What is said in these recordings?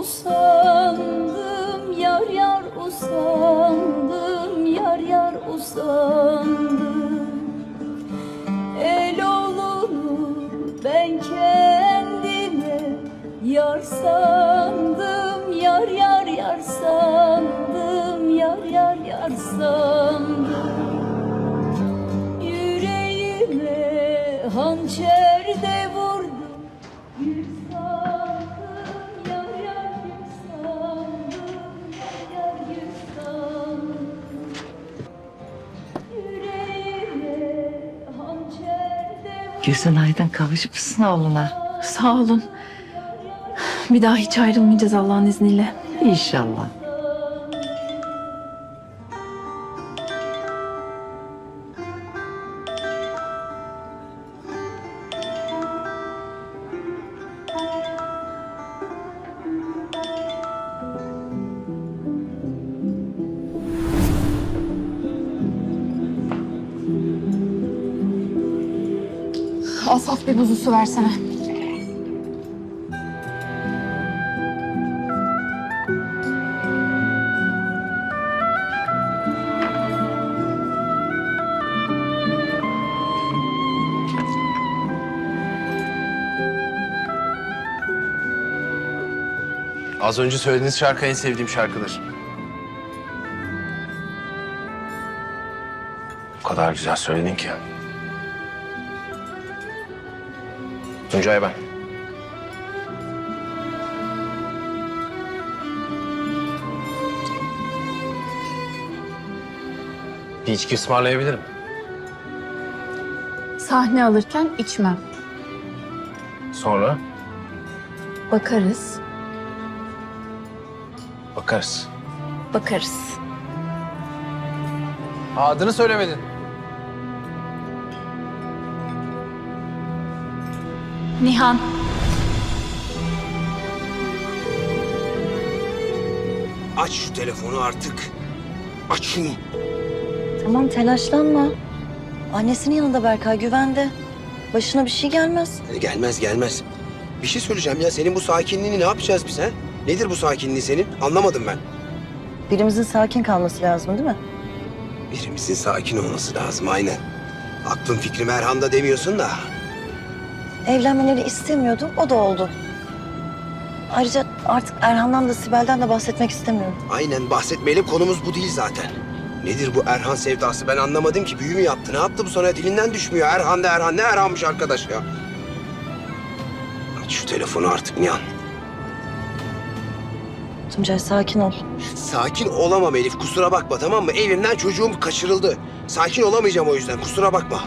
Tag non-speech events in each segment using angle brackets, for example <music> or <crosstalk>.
Usandım yar yar usandım yar yar usandım. El olur ben kendime yar sandım yar yar yar sandım yar yar yar sandım. Yüreğime hançer de Gözün aydın kavuşmuşsun oğluna. Sağ olun. Bir daha hiç ayrılmayacağız Allah'ın izniyle. İnşallah. Asaf bir buzlu su versene. Az önce söylediğiniz şarkı en sevdiğim şarkıdır. O kadar güzel söyledin ki. Tuncay ben. Bir içki ısmarlayabilirim. Sahne alırken içmem. Sonra Bakarız. bakarız. Bakarız. Adını söylemedin. Nihan. Aç şu telefonu artık. Aç şunu. Tamam telaşlanma. Annesinin yanında Berkay güvende. Başına bir şey gelmez. Hani gelmez gelmez. Bir şey söyleyeceğim ya. Senin bu sakinliğini ne yapacağız biz ha? Nedir bu sakinliği senin? Anlamadım ben. Birimizin sakin kalması lazım değil mi? Birimizin sakin olması lazım aynen. Aklım fikrim Erhan'da demiyorsun da. Evlenmeleri istemiyordum, o da oldu. Ayrıca artık Erhan'dan da Sibel'den de bahsetmek istemiyorum. Aynen bahsetmeyelim konumuz bu değil zaten. Nedir bu Erhan sevdası ben anlamadım ki. Büyü mü yaptı? Ne yaptı bu sana? Dilinden düşmüyor. Erhan da Erhan. Ne Erhan'mış arkadaş ya? Aç şu telefonu artık Nihan. Tuncay sakin ol. Sakin olamam Elif. Kusura bakma tamam mı? Evimden çocuğum kaçırıldı. Sakin olamayacağım o yüzden. Kusura bakma.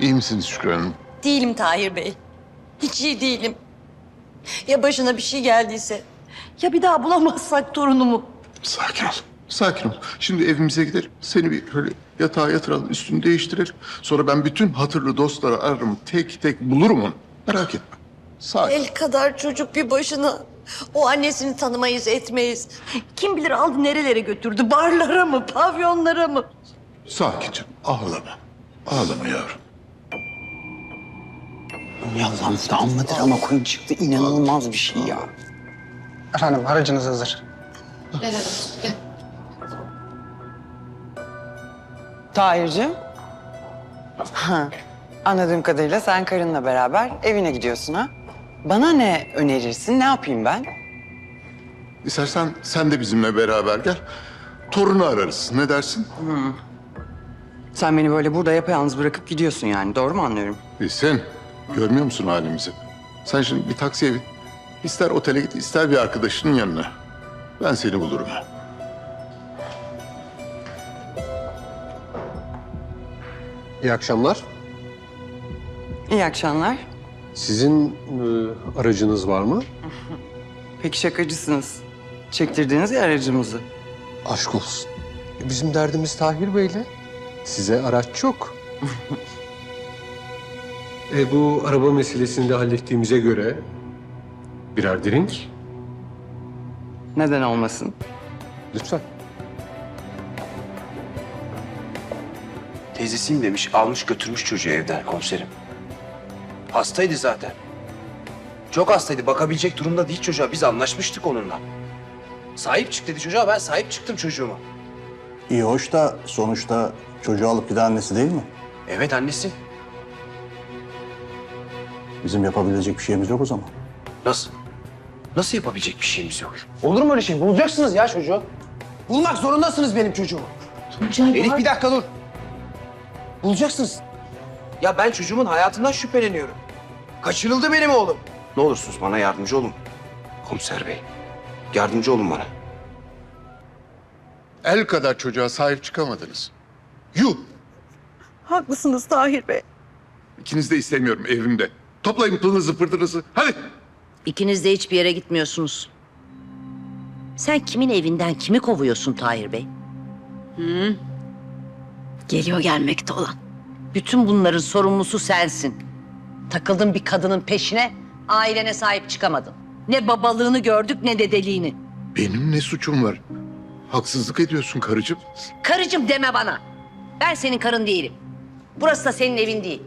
İyi misiniz Şükran Hanım? Değilim Tahir Bey. Hiç iyi değilim. Ya başına bir şey geldiyse? Ya bir daha bulamazsak torunumu? Sakin ol. Sakin ol. Şimdi evimize gidelim. Seni bir böyle yatağa yatıralım, üstünü değiştirelim. Sonra ben bütün hatırlı dostları ararım. Tek tek bulurum onu. Merak etme. Sakin. El kadar çocuk bir başına. O annesini tanımayız, etmeyiz. Kim bilir aldı nerelere götürdü? Barlara mı, pavyonlara mı? Sakin canım. Ağlama. Ağlama yavrum. Allah'ım da amma drama koyun çıktı. İnanılmaz bir şey ya. Efendim aracınız hazır. Tahir'cim. Ha, anladığım kadarıyla sen karınla beraber evine gidiyorsun ha? Bana ne önerirsin? Ne yapayım ben? İstersen sen de bizimle beraber gel. Torunu ararız. Ne dersin? Sen beni böyle burada yapayalnız bırakıp gidiyorsun yani. Doğru mu anlıyorum? E sen görmüyor musun halimizi? Sen şimdi bir taksiye bin. İster otele git, ister bir arkadaşının yanına. Ben seni bulurum. İyi akşamlar. İyi akşamlar. Sizin e, aracınız var mı? <laughs> Peki şakacısınız. Çektirdiğiniz ya aracımızı. Aşk olsun. Bizim derdimiz Tahir Bey'le. Size araç çok. <laughs> e, bu araba meselesini de hallettiğimize göre birer drink Neden olmasın? lütfen. Teyzesiyim demiş. Almış götürmüş çocuğu evden komiserim. Hastaydı zaten. Çok hastaydı. Bakabilecek durumda değil çocuğa. Biz anlaşmıştık onunla. Sahip çık dedi çocuğa. Ben sahip çıktım çocuğuma. İyi hoş da sonuçta çocuğu alıp giden annesi değil mi? Evet annesi. Bizim yapabilecek bir şeyimiz yok o zaman. Nasıl? Nasıl yapabilecek bir şeyimiz yok? Olur mu öyle şey? Bulacaksınız ya çocuğu. Bulmak zorundasınız benim çocuğumu. Elif bir dakika dur. Bulacaksınız. Ya ben çocuğumun hayatından şüpheleniyorum. Kaçırıldı benim oğlum. Ne olursunuz bana yardımcı olun. Komiser bey. Yardımcı olun bana. El kadar çocuğa sahip çıkamadınız. Yuh! Haklısınız Tahir Bey. İkiniz de istemiyorum evimde. Toplayın pılınızı pırtınızı. Hadi. İkiniz de hiçbir yere gitmiyorsunuz. Sen kimin evinden kimi kovuyorsun Tahir Bey? Geliyor gelmekte olan. Bütün bunların sorumlusu sensin. Takıldın bir kadının peşine, ailene sahip çıkamadın. Ne babalığını gördük ne dedeliğini. Benim ne suçum var? Haksızlık ediyorsun karıcığım. Karıcığım deme bana. Ben senin karın değilim. Burası da senin evin değil.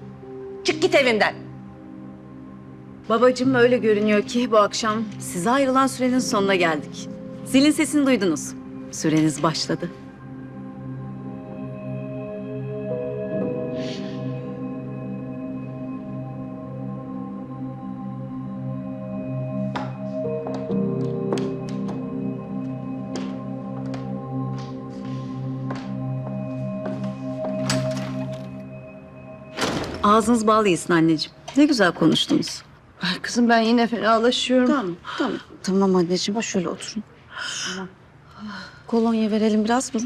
Çık git evimden. Babacığım öyle görünüyor ki bu akşam size ayrılan sürenin sonuna geldik. Zilin sesini duydunuz. Süreniz başladı. Ağzınız bağlı yesin anneciğim. Ne güzel konuştunuz. Ay kızım ben yine fenalaşıyorum. Tamam, tamam. Tamam anneciğim, şöyle oturun. Tamam. Kolonya verelim biraz mı?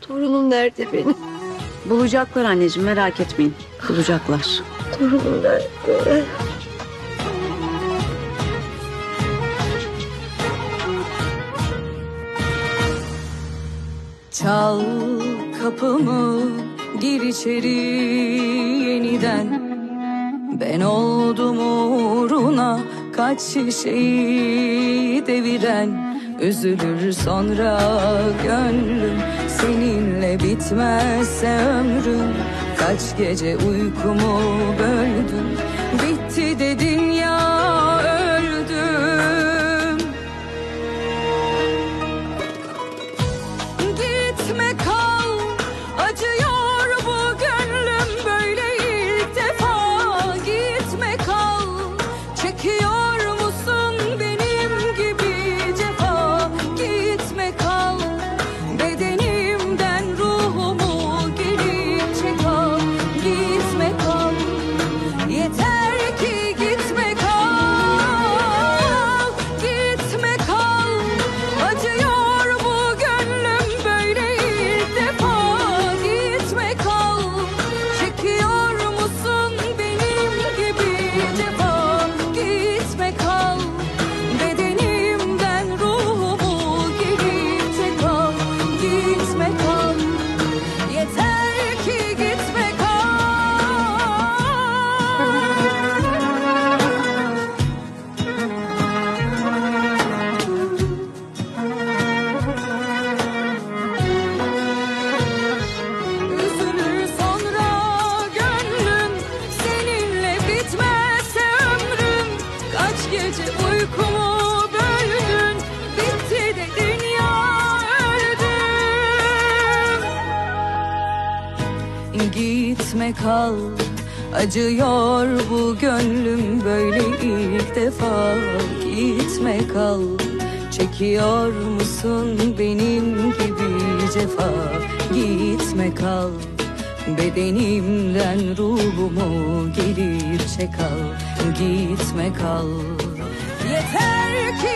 Torunum nerede benim? Bulacaklar anneciğim, merak etmeyin. Bulacaklar. Torunum nerede? Çal kapımı gir içeri yeniden Ben oldum uğruna kaç şişeyi deviren Üzülür sonra gönlüm seninle bitmezse ömrüm. Kaç gece uykumu böldün bitti dedin ya kal. Acıyor bu gönlüm böyle ilk defa. Gitme kal. Çekiyor musun benim gibi cefa? Gitme kal. Bedenimden ruhumu gelir çek al Gitme kal. Yeter ki